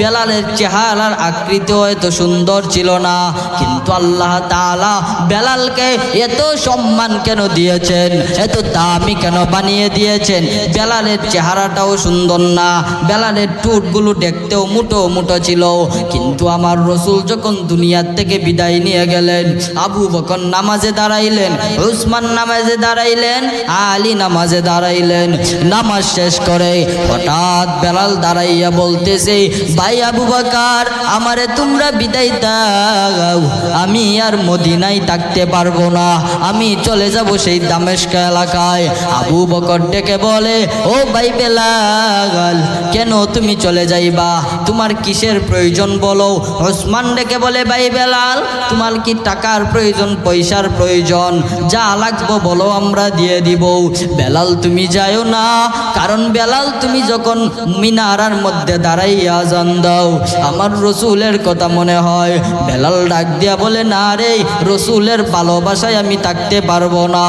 বেলালের চেহারার আকৃতি এত সুন্দর ছিল না, কিন্তু আল্লাহ তাআলা বেলালকে এত সম্মান কেন দিয়েছেন? এত দামি কেন বানিয়ে দিয়েছেন? বেলালের চেহারাটাও সুন্দর না, বেলালের টুটগুলো দেখতেও মুটো মুটো ছিল। কিন্তু আমার রসুল যখন দুনিয়ার থেকে বিদায় নিয়ে গেলেন, আবু বকর নামাজে দাঁড়াইলেন, উসমান নামাজে দাঁড়াইলেন, আলী নামাজে দাঁড়াইলেন, নামাজ শেষ করে হঠাৎ বেলাল দাঁড়াইয়া বলতেছে ভাই আবু বাকার, আমারে তোমরা বিদায় দাও। আমি আর মদিনায় থাকতে পারব না। আমি চলে যাব সেই দামেস্ক এলাকায়। আবু বকর ডেকে বলে, ও ভাই বেলাল কেন তুমি চলে যাইবা? তোমার কিসের প্রয়োজন বলো? ওসমান ডেকে বলে, ভাই বেলাল, তোমার কি টাকার প্রয়োজন, পয়সার প্রয়োজন? যা লাগবো বলো, আমরা দিয়ে দিব। বেলাল, তুমি যাও না। কারণ বেলাল, তুমি যখন মিনারার মধ্যে দাঁড়াইয়া যান দাও। আমার রসুলের কথা মনে হয়। বেলাল ডাক দিয়া বলে, না রে, রসুলের ভালোবাসায় আমি থাকতে পারব না।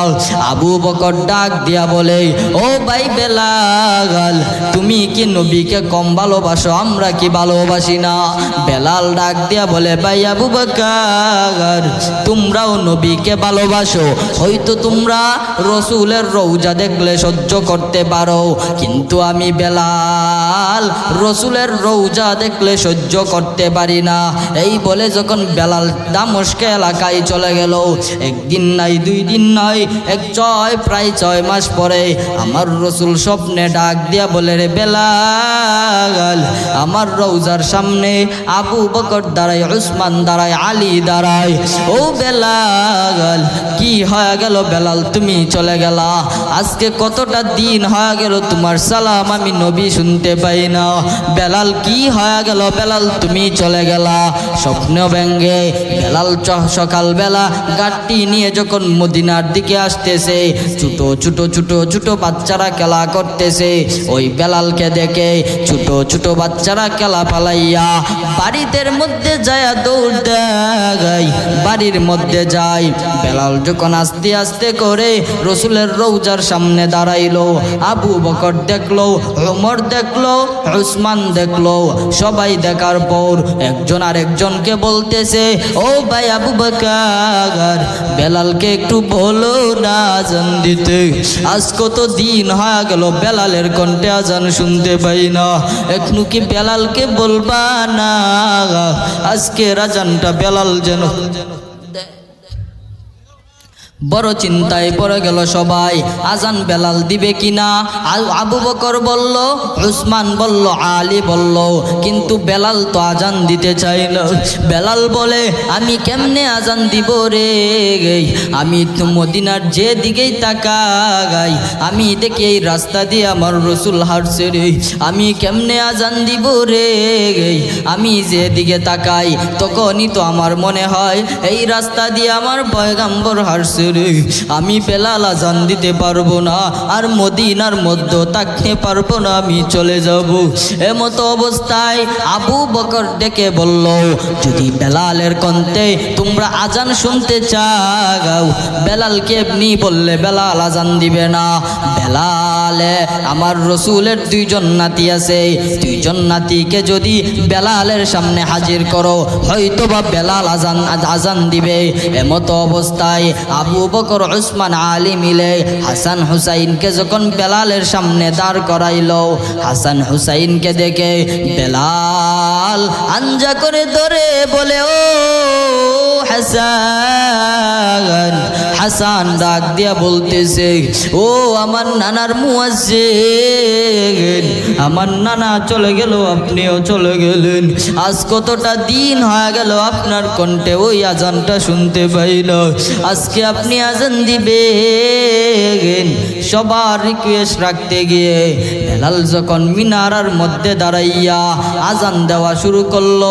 আবু বকর ডাক দিয়া বলে, ও ভাই বেলাল, তুমি কি নবীকে কম ভালোবাসো? আমরা কি ভালোবাসি না? বেলাল ডাক দিয়া বলে, ভাই আবু বকর, তোমরাও নবীকে ভালোবাসো। হয়তো তোমরা রসুলের রৌজা দেখলে সহ্য করতে পারো। কিন্তু আমি বেলাল, রসুলের রৌজা দেখলে সহ্য করতে পারি না। এই বলে যখন বেলাল দামস্কে এলাকায় চলে গেল, একদিন নাই, দুই দিন নয় এক ছয়, প্রায় ছয় মাস পরে আমার রসুল স্বপ্নে ডাক দিয়া বলে, রে বেলাল, আমার রৌজার সামনে আবু বকর দাঁড়ায়, উসমান দাঁড়ায়, আলী দাঁড়ায়। ও বেলাল, কি হয়ে গেল বেলাল, তুমি চলে গেলা। আজকে কতটা দিন হয়ে গেল, তোমার সালাম আমি নবী শুনতে পাই না। বেলাল, কি হয়ে গেল বেলাল, তুমি চলে গেলা স্বপ্ন ব্যঙ্গে। বেলাল চ- সকালবেলা গাড়ি নিয়ে যখন মদিনার দিকে আসতেছে, ছোট ছোট ছোট ছোট বাচ্চারা খেলা করতেছে। ওই বেলালকে দেখে ছোট ছোট বাচ্চারা খেলা পালাইয়া বাড়িদের মধ্যে যায় দৌড় দেয়, বাড়ির মধ্যে যায়। বেলাল যখন আস্তে আস্তে করে রসুলের রৌজার সামনে দাঁড়াইলো, আবু বকর দেখল, ওমর দেখল, উসমান দেখল সবাই দেখার পর একজন আর একজনকে বলতেছে, ও ভাই আবু বাকার, বেলালকে একটু বলো না আজান দিতে। আজ কত দিন হয়ে গেল, বেলালের কণ্ঠে আজান শুনতে পাই না। এখনও কি বেলালকে বলবা না? আজকে রাজানটা বেলাল যেন বড় চিন্তায় পড়ে গেল সবাই। আজান বেলাল দিবে কিনা? আবু বকর বলল, উসমান বলল, আলী বলল, কিন্তু বেলাল তো আজান দিতে চাই না। বেলাল বলে, আমি কেমনে আজান দিব রে? আমি তো মদিনার যে দিকেই তাকাই আমি দেখি এই রাস্তা দিয়ে আমার রসুল হারছে রে। আমি কেমনে আজান দিব রে? আমি যে দিকে তাকাই, তখনই তো আমার মনে হয়, এই রাস্তা দিয়ে আমার পয়গাম্বর হারছে রে, আমি বেলাল আজান দিতে পারব না, আর মদিনার মধ্যে থাকতে পারব না, আমি চলে যাব। এমতো অবস্থায় আবু বকর ডেকে বলল, যদি বেলালের কন্তে তোমরা আজান শুনতে চাও, বেলালকে এমনি বললে বেলাল আজান দিবে না। বেলালে আমার রসুলের দুইজন নাতি আছে, দুইজন নাতিকে যদি বেলালের সামনে হাজির করো হয়তো বা বেলাল আজান আজান দিবে। এমতো অবস্থায় আবু বকর উসমান আলী মিলে হাসান হুসাইনকে যখন বেলালের সামনে দাঁড় করাইল, হাসান হুসাইনকে দেখে বেলাল আঞ্জা করে ধরে বলে, ও হাসান হাসান ডাক দিয়া বলতেছে, ও আমার নানার মুয়াজ্জিন আমার নানা চলে গেল, আপনিও চলে গেলেন। আজ কতটা দিন হয়ে গেল, আপনার কণ্ঠে ওই আজানটা শুনতে পাই না আজকে আপনি আজান দিবেন, সবার রিকোয়েস্ট রাখতে গিয়ে। বেলাল যখন মিনারার মধ্যে দাঁড়াইয়া আজান দেওয়া শুরু করল,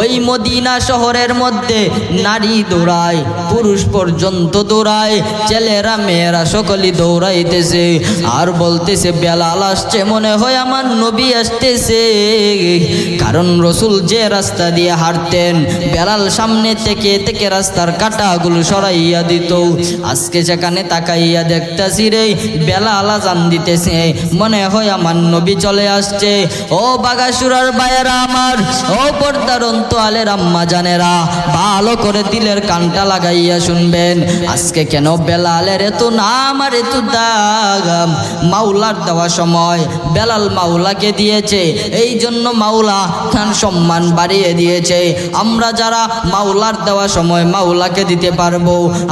ওই মদিনা শহরের মধ্যে নারী দৌড়ায়, পুরুষ পর্যন্ত দৌড়ায়, ছেলেরা, মেয়েরা সকলেই দৌড়াইতেছে। আর বলতেছে, বেলাল আসছে মনে হয় আমার নবী আসতেছে। কারণ রসুল যে রাস্তা দিয়ে হাঁটতেন বেলাল সামনে থেকে থেকে রাস্তার কাটাগুলো সরাইয়া দিত। আজকে সেখানে তাকাইয়া দেখতাছি রে, বেলাল আজান দিতেছে। মনে হয় আমার নবী চলে আসছে। ও বাগাসুরার বায়েরা আমার, ও পর্দার আলের আম্মা জানেরা, ভালো করে দিলের কানটা লাগাইয়া শুনবেন। আজকে কেন বেলালের এত নাম আর এত দাগাম মাওলার দেওয়া সময়, বেলাল মাওলাকে দিয়েছে এই জন্য মাওলা খান সম্মান বাড়িয়ে দিয়েছে। আমরা যারা মাওলার দেওয়া সময় মাওলাকে দিতে পারব,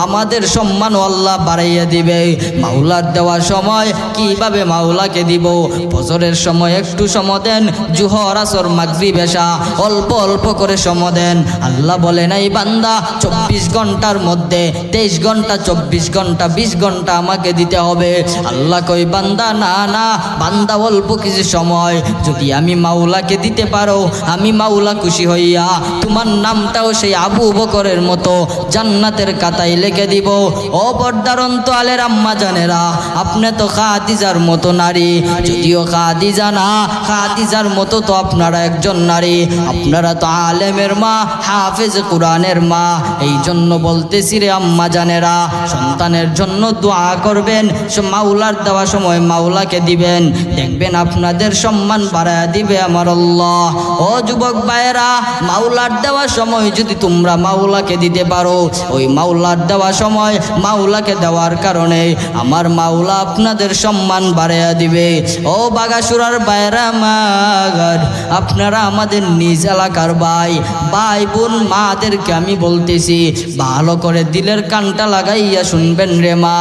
আমাদের সম্মান আল্লাহ বাড়াইয়া দিবে। মাওলার দেওয়া সময় কীভাবে মাওলাকে দিব? বছরের সময় একটু সম দেন, জুহর, আসর মাগরি বেশা অল্প অল্প করে সম দেন। আল্লাহ বলে, নাই বান্দা, চব্বিশ ঘণ্টার মধ্যে তেইশ ঘণ্টা, চব্বিশ ঘণ্টা, বিশ ঘণ্টা আমাকে দিতে হবে। আল্লাহ কই বান্দা, না না, বান্দা অল্প কিছু সময়। যদি আমি মাওলাকে দিতে পারো, আমি মাওলা খুশি হইয়া তোমার নামটাও সেই আবু বকরের মতো জান্নাতের কাতায় লিখে দিব। ও পর্দারন তো আলের আম্মা জানেরা, আপনি তো খাদিজার মতো নারী। যদিও খাদিজা না, খাদিজার মতো তো আপনারা একজন নারী। আপনারা তো আলেমের মা, হাফেজ কোরআনের মা। এই জন্য বলতেছি রে আম্মা জানেরা, সন্তানের জন্য দোয়া করবেন মাওলার দেওয়া সময় মাওলাকে দিবেন। দেখবেন আপনাদের সম্মান বাড়ায় দিবে আমার আল্লাহ। ও যুবক ভাইয়েরা, মাওলার দেওয়া সময় যদি তোমরা মাওলাকে দিতে পারো, ওই মাওলার দেওয়া সময় মাওলাকে দেওয়ার কারণে আমার মাওলা আপনাদের সম্মান বাড়াইয়া দিবে। ও বাগাসুরার বাইরা মাগার আপনারা আমাদের নিজ এলাকার ভাই ভাই বোন, মাদেরকে আমি বলতেছি, ভালো করে দিলের কানটা লাগাইয়া শুনবেন রে মা।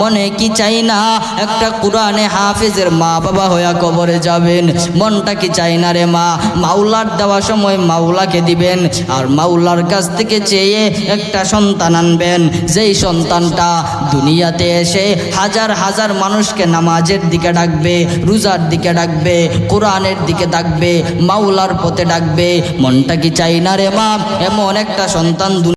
মনে কি চাই না? একটা কোরআনে হাফেজের মা বাবা হইয়া কবরে যাবেন। মনটা কি চাই না রে মা? মাওলার দেওয়া সময় মাওলাকে দিবেন। আর মাওলার কাছ থেকে চেয়ে একটা সন্তান আনবেন। যেই সন্তানটা দুনিয়াতে এসে হাজার হাজার মানুষকে নামাজের দিকে ডাকবে, রোজার দিকে ডাকবে, কোরআনের দিকে ডাকবে, মাওলার পথে ডাকবে। মনটা কি চাই না রে মা? এমন একটা সন্তান